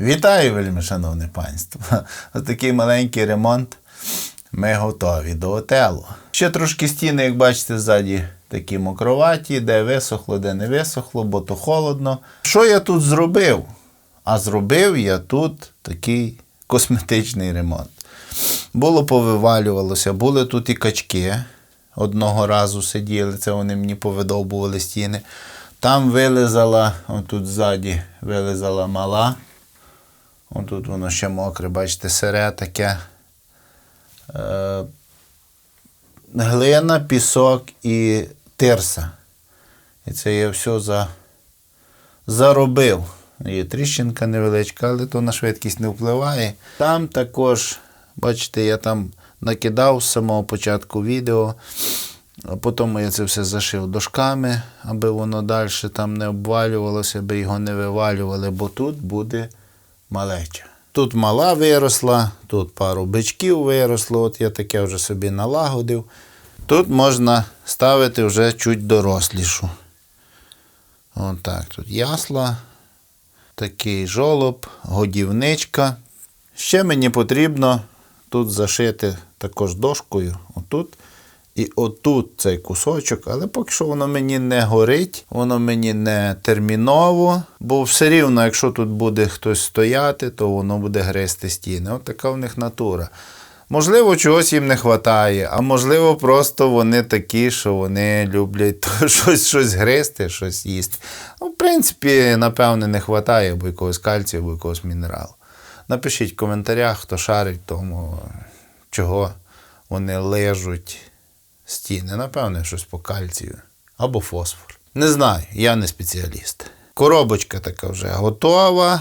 Вітаю, вельми шановне панство. Отакий маленький ремонт. Ми готові до отелу. Ще трошки стіни, як бачите, ззаді такі мокроваті, де висохло, де не висохло, бо то холодно. Що я тут зробив? А зробив я тут такий косметичний ремонт. Було повивалювалося, були тут і качки. Одного разу сиділи, це вони мені повидовбували стіни. Там вилизала, отут ззаді вилизала мала. Отут воно ще мокре, бачите, сире таке. Е, глина, пісок і тирса. І це я все за, заробив. Є тріщинка невеличка, але то на швидкість не впливає. Там також, бачите, я там накидав з самого початку відео. Потім я це все зашив дошками, аби воно далі там не обвалювалося, аби його не вивалювали, бо тут буде малеча. Тут мала виросла, тут пару бичків виросло, от я таке вже собі налагодив. Тут можна ставити вже чуть дорослішу. От так, тут ясла, такий жолоб, годівничка. Ще мені потрібно тут зашити також дошкою. Отут. І отут цей кусочок, але поки що воно мені не горить, воно мені не терміново, бо все рівно, якщо тут буде хтось стояти, то воно буде гризти стіни. От така в них натура. Можливо, чогось їм не вистачає, а можливо, просто вони такі, що вони люблять то щось щось гризти, щось їсти. Ну, в принципі, напевне, не вистачає або якогось кальцію, або якогось мінералу. Напишіть в коментарях, хто шарить тому, чого вони лежуть стіни. Напевне, щось по кальцію або фосфор. Не знаю, я не спеціаліст. Коробочка така вже готова.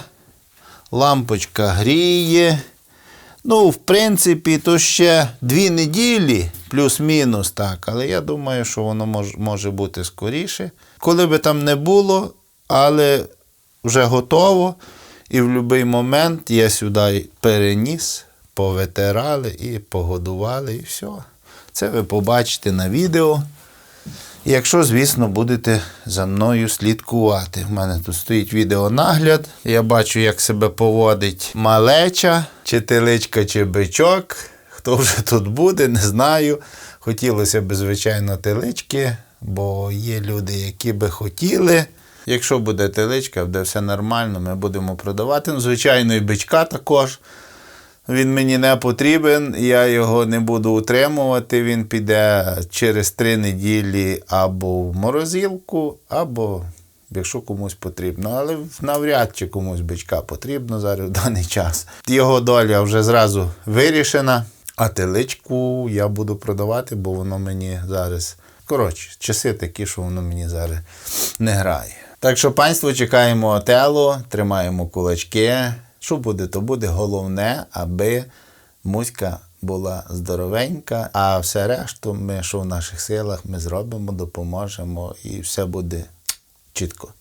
Лампочка гріє. Ну, в принципі, то ще дві неділі, плюс-мінус так, але я думаю, що воно мож, може бути скоріше. Коли би там не було, але вже готово. І в будь-який момент я сюди переніс, повитирали і погодували, і все. Це ви побачите на відео. Якщо, звісно, будете за мною слідкувати. У мене тут стоїть відеонагляд. Я бачу, як себе поводить малеча, чи теличка, чи бичок. Хто вже тут буде, не знаю. Хотілося б, звичайно, телички, бо є люди, які би хотіли. Якщо буде теличка, буде все нормально, ми будемо продавати. Ну, звичайно, і бичка також. Він мені не потрібен, я його не буду утримувати. Він піде через три неділі або в морозилку, або якщо комусь потрібно. Але навряд чи комусь бичка потрібно зараз в даний час. Його доля вже зразу вирішена, а теличку я буду продавати, бо воно мені зараз. Коротше, часи такі, що воно мені зараз не грає. Так що, панство, чекаємо отелу, тримаємо кулачки. Що буде, то буде. Головне, аби муська була здоровенька, а все решту, ми, що в наших силах, ми зробимо, допоможемо і все буде чітко.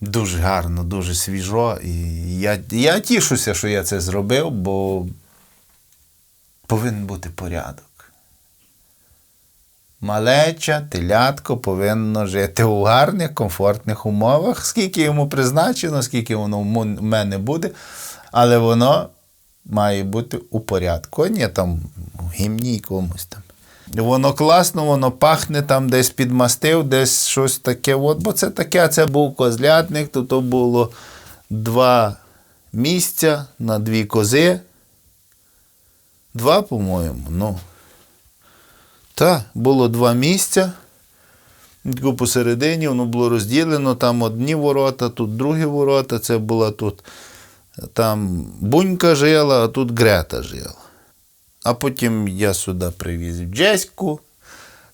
Дуже гарно, дуже свіжо. І я, я тішуся, що я це зробив, бо повинен бути порядок. Малеча, телятко повинно жити у гарних, комфортних умовах, скільки йому призначено, скільки воно в мене буде, але воно має бути у порядку. Не там в гімні комусь там. Воно класно, воно пахне там десь підмастив, десь щось таке. От, Бо це таке, це був козлятник, то, то було два місця на дві кози. Два, по-моєму. ну. Та, було два місця. Посередині воно було розділено, там одні ворота, тут другі ворота. Це була тут там Бунька жила, а тут Грета жила. А потім я сюди привіз Джеську.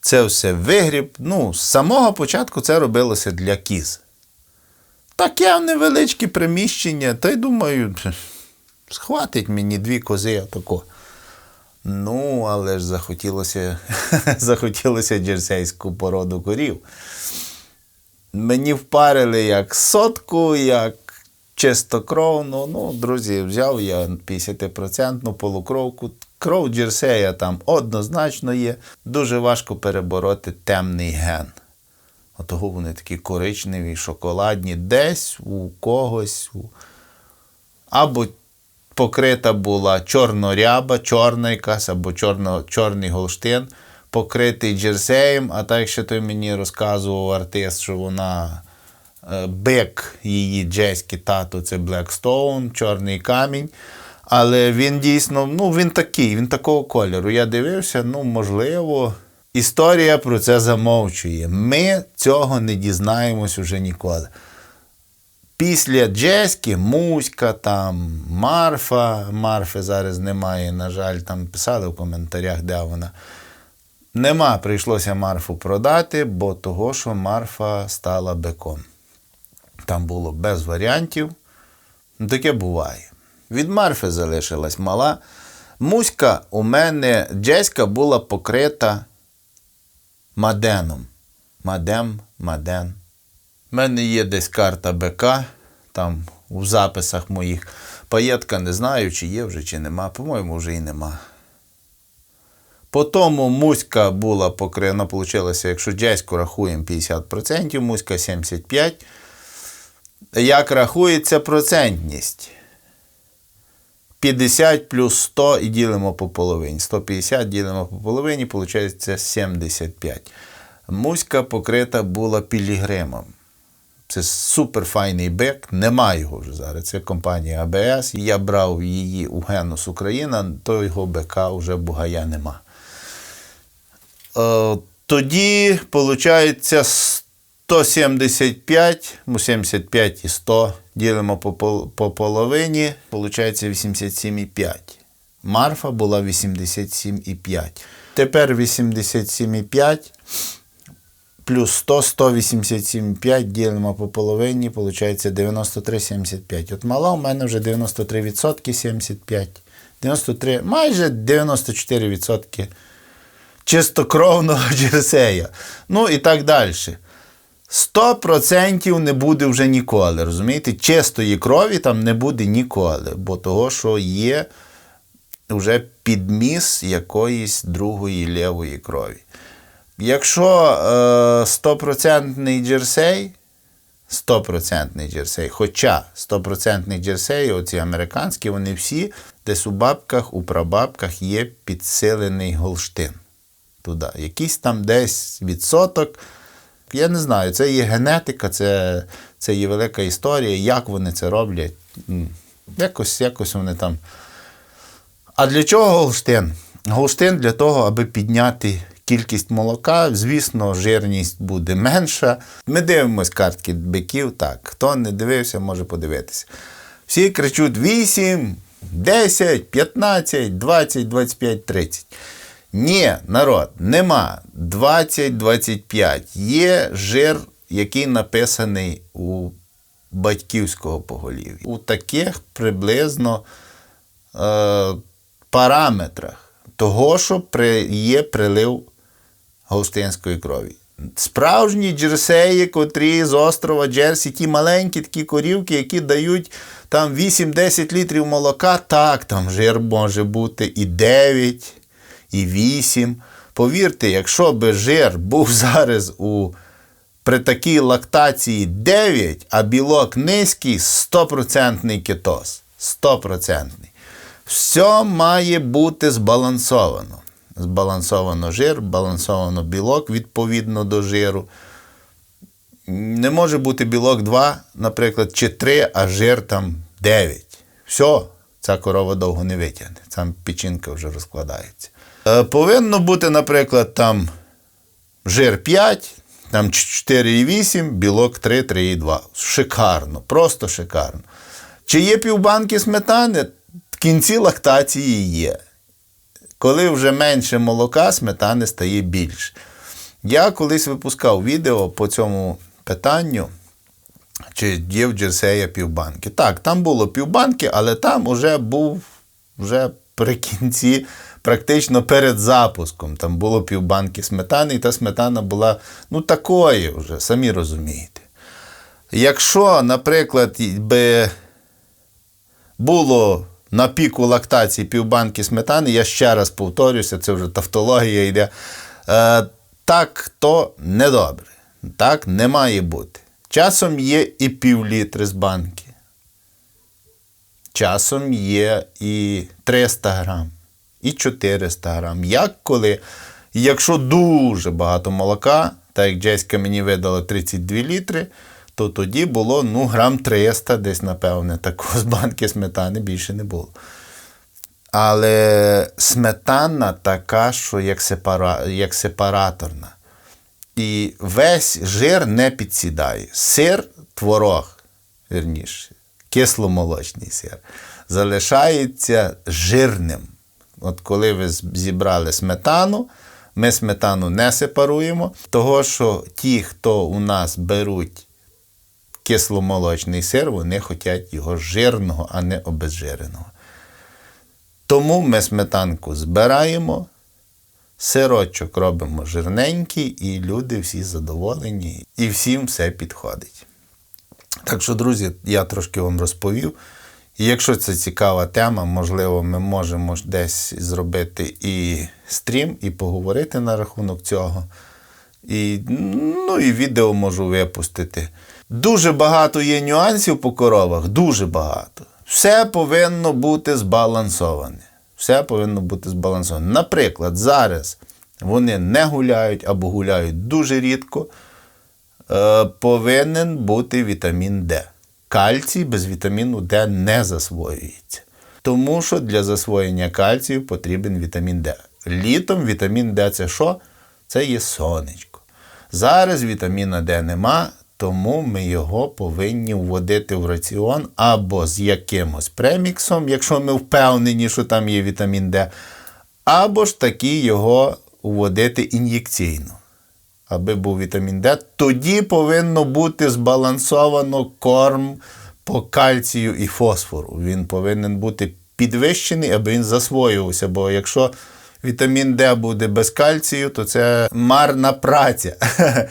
Це все вигріб. Ну, з самого початку це робилося для кіз. Таке невеличке приміщення, та й думаю, схватить мені дві кози отако. Ну, але ж захотілося захотілося джерсейську породу корів. Мені впарили як сотку, як чистокровну. Ну, друзі, взяв я 50% полукровку. Кров джерсея там однозначно є. Дуже важко перебороти темний ген. Отого вони такі коричневі, шоколадні, десь у когось. У... Або покрита була чорноряба, чорна якась або чорно, чорний голштин, покритий джерсеєм, а так ще той мені розказував артист, що вона е, бик її джеський тато це Blackstone, чорний камінь. Але він дійсно, ну він такий, він такого кольору. Я дивився, ну, можливо, історія про це замовчує. Ми цього не дізнаємось уже ніколи. Після Джеськи, Муська, там, Марфа. Марфи зараз немає, на жаль, там писали в коментарях, де вона. Нема, прийшлося Марфу продати, бо того, що Марфа стала биком. Там було без варіантів. Ну, таке буває. Від Марфи залишилась мала. Муська у мене Джеська була покрита маденом. Мадем, маден. У мене є десь карта БК, там у записах моїх. Паєтка не знаю, чи є вже, чи нема. По-моєму, вже і нема. По тому муська була покрена, вийшло, якщо джеську рахуємо 50%, муська 75%. Як рахується процентність? 50 плюс 100 і ділимо по половині. 150 ділимо по половині, виходить 75. Муська покрита була пілігримом. Це суперфайний бек, немає його вже зараз. Це компанія АБС. Я брав її у Генус Україна, то його бека вже бугая нема. Е, тоді, виходить, 175, 75 і 100 ділимо по, по половині, виходить 87,5. Марфа була 87,5. Тепер 87,5 плюс 100, 187,5 ділимо по половині, виходить 93,75. От мала у мене вже 93% 75. 93, майже 94% чистокровного джерсея. Ну і так далі. 100% не буде вже ніколи. Розумієте? Чистої крові там не буде ніколи, бо того, що є вже підміс якоїсь другої лівої крові. Якщо е, стопроцентний джерсей, 100% джерсей, хоча 100% джерсей, оці американські, вони всі десь у бабках, у прабабках є підсилений голштин. Туди. Якийсь там десь відсоток. Я не знаю, це є генетика, це, це є велика історія. Як вони це роблять? Якось, якось вони там. А для чого голштин? Голштин для того, аби підняти кількість молока. Звісно, жирність буде менша. Ми дивимось картки биків. Так, хто не дивився, може подивитися. Всі кричуть 8, 10, 15, 20, 25, 30. Ні, народ, нема 20-25. Є жир, який написаний у батьківського поголів'я. У таких приблизно е, параметрах того, що при, є прилив голстинської крові. Справжні джерсеї, котрі з острова Джерсі, ті маленькі такі корівки, які дають там 8-10 літрів молока, так, там жир може бути і 9, і 8. Повірте, якщо би жир був зараз у при такій лактації 9, а білок низький 100% кетоз. 100%. Все має бути збалансовано. Збалансовано жир, балансовано білок відповідно до жиру. Не може бути білок 2, наприклад, чи 3, а жир там 9. Все, ця корова довго не витягне. Там печінка вже розкладається. Е, Повинно бути, наприклад, там жир 5, там 4,8, білок 3, 3,2. Шикарно, просто шикарно. Чи є півбанки сметани? В кінці лактації є. Коли вже менше молока, сметани стає більше. Я колись випускав відео по цьому питанню, чи є в Джерсея півбанки. Так, там було півбанки, але там вже був вже при кінці, практично перед запуском. Там було півбанки сметани, і та сметана була ну такої вже, самі розумієте. Якщо, наприклад, би було на піку лактації півбанки сметани, я ще раз повторюся, це вже тавтологія йде. Е, так то недобре. Так не має бути. Часом є і півлітри з банки. Часом є і 300 грам, і 400 грам. Як коли, якщо дуже багато молока, так як Джеська мені видала 32 літри, то тоді було ну, грам 300 десь, напевне, такого з банки сметани більше не було. Але сметана така, що як, сепара... як сепараторна. І весь жир не підсідає. Сир, творог, вірніше, кисломолочний сир, залишається жирним. От коли ви зібрали сметану, ми сметану не сепаруємо, того що ті, хто у нас беруть кисломолочний сир, вони хочуть його жирного, а не обезжиреного. Тому ми сметанку збираємо, сирочок робимо жирненький, і люди всі задоволені, і всім все підходить. Так що, друзі, я трошки вам розповів. І якщо це цікава тема, можливо, ми можемо десь зробити і стрім, і поговорити на рахунок цього. І, ну, і відео можу випустити. Дуже багато є нюансів по коровах, дуже багато. Все повинно бути збалансоване. Все повинно бути збалансоване. Наприклад, зараз вони не гуляють або гуляють дуже рідко. Е, повинен бути вітамін Д. Кальцій без вітаміну Д не засвоюється. Тому що для засвоєння кальцію потрібен вітамін Д. Літом вітамін Д це що? Це є сонечко. Зараз вітаміна Д нема, тому ми його повинні вводити в раціон або з якимось преміксом, якщо ми впевнені, що там є вітамін Д, або ж таки його вводити ін'єкційно, аби був вітамін Д. Тоді повинно бути збалансовано корм по кальцію і фосфору. Він повинен бути підвищений, аби він засвоювався. Бо якщо вітамін Д буде без кальцію, то це марна праця.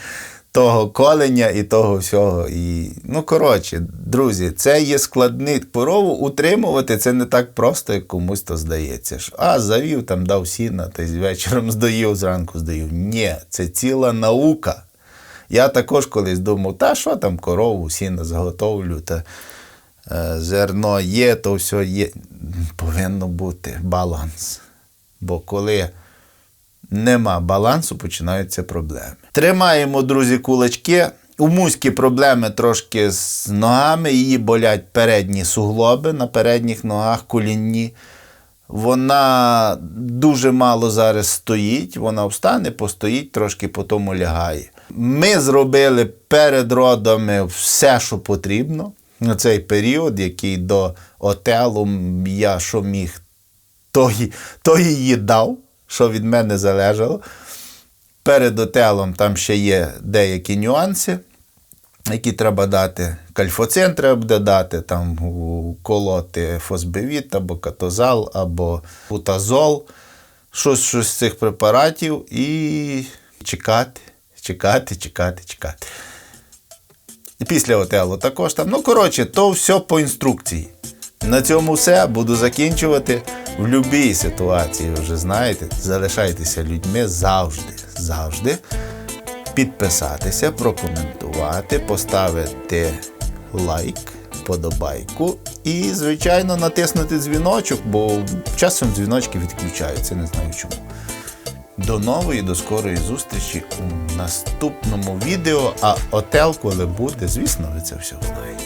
Того коленя і того всього. І, ну, коротше, друзі, це є складний. Корову утримувати це не так просто, як комусь то здається. Що, а, завів, там дав сіна, та вечором здоїв, зранку здоїв. Ні, це ціла наука. Я також колись думав, та що там корову, сіна заготовлю, та е, зерно є, то все є. Повинно бути баланс. Бо коли нема балансу, починаються проблеми. Тримаємо, друзі, кулачки. У муськи проблеми трошки з ногами, її болять передні суглоби на передніх ногах, колінні. Вона дуже мало зараз стоїть, вона встане, постоїть, трошки потім лягає. Ми зробили перед родами все, що потрібно. На цей період, який до отелу я що міг, то, то її дав, що від мене залежало. Перед отелом там ще є деякі нюанси, які треба дати. Кальфоцин треба буде дати, там колоти фосбевіт, або катозал, або бутазол, щось, щось з цих препаратів і чекати, чекати, чекати, чекати. І після отелу також там. Ну, коротше, то все по інструкції. На цьому все. Буду закінчувати. В будь-якій ситуації, вже знаєте, залишайтеся людьми завжди. Завжди. Підписатися, прокоментувати, поставити лайк, подобайку і, звичайно, натиснути дзвіночок, бо часом дзвіночки відключаються, не знаю чому. До нової, до скорої зустрічі у наступному відео. А отел, коли буде, звісно, ви це все знаєте.